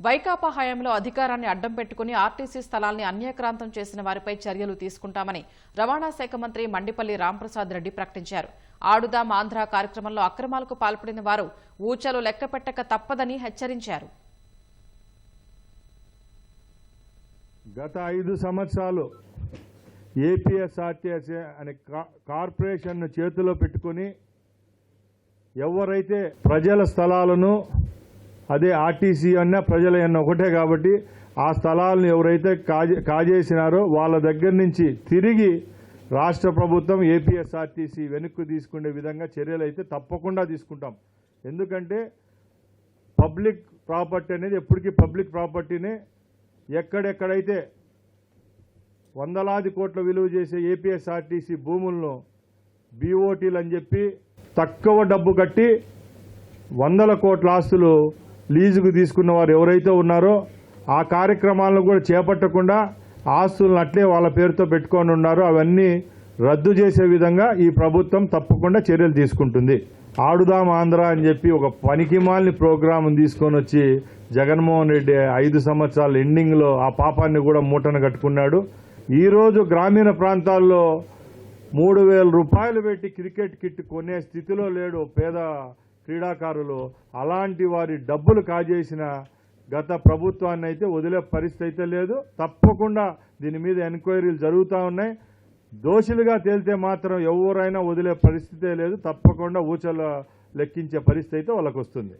వైకాపా హయాంలో అధికారాన్ని అడ్డం పెట్టుకుని ఆర్టీసీ స్థలాల్ని అన్యాక్రాంతం చేసిన వారిపై చర్యలు తీసుకుంటామని రవాణా శాఖ మంత్రి మండిపల్లి రాంప్రసాద్ రెడ్డి ప్రకటించారు. ఆడుదాం ఆంధ్ర కార్యక్రమంలో అక్రమాలకు పాల్పడిన వారు ఊచలు లెక్కపెట్టక తప్పదని హెచ్చరించారు. గత ఐదు సంవత్సరాలు ఏపీఎస్ఆర్టీఎస్ఏ అనే కా- కార్పొరేషన్ను చేతిలో పెట్టుకొని ఎవరైతే ప్రజల స్థలాలను అదే ఆర్టీసీ అన్న ప్రజల ఒకటే కాబట్టి ఆ స్థలాలను ఎవరైతే కాజే కాజేసినారో వాళ్ళ దగ్గర నుంచి తిరిగి రాష్ట్ర ప్రభుత్వం ఏపీఎస్ఆర్టీసీ వెనక్కు తీసుకునే విధంగా చర్యలు అయితే తప్పకుండా తీసుకుంటాం. ఎందుకంటే పబ్లిక్ ప్రాపర్టీ అనేది ఎప్పటికీ పబ్లిక్ ప్రాపర్టీనే ఎక్కడెక్కడైతే వందలాది కోట్ల విలువ చేసే ఏపీఎస్ఆర్టీసీ భూములను బీఓటీలు అని చెప్పి తక్కువ డబ్బు కట్టి వందల కోట్ల ఆస్తులు లీజుకు తీసుకున్న వారు ఎవరైతే ఉన్నారో ఆ కార్యక్రమాలను కూడా చేపట్టకుండా ఆస్తులను అట్లే వాళ్ళ పేరుతో పెట్టుకొని ఉన్నారో. అవన్నీ రద్దు చేసే విధంగా ఈ ప్రభుత్వం తప్పకుండా చర్యలు తీసుకుంటుంది. ఆడుదాం ఆంధ్ర అని చెప్పి ఒక పనికిమాలిని ప్రోగ్రాం తీసుకొని వచ్చి జగన్మోహన్ రెడ్డి ఐదు సంవత్సరాల ఎండింగ్లో ఆ పాపాన్ని కూడా మూటను కట్టుకున్నాడు. ఈరోజు గ్రామీణ ప్రాంతాల్లో మూడు వేల రూపాయలు పెట్టి క్రికెట్ కిట్ కొనే స్థితిలో లేడు. పేద క్రీడాకారులు అలాంటి వారి డబ్బులు కాజేసిన గత ప్రభుత్వాన్ని అయితే వదిలే పరిస్థితి అయితే లేదు. తప్పకుండా దీని మీద ఎంక్వైరీలు జరుగుతూ ఉన్నాయి. దోషులుగా తేలితే మాత్రం ఎవరైనా వదిలే పరిస్థితే లేదు. తప్పకుండా ఊచలు లెక్కించే పరిస్థితి అయితే వాళ్ళకు వస్తుంది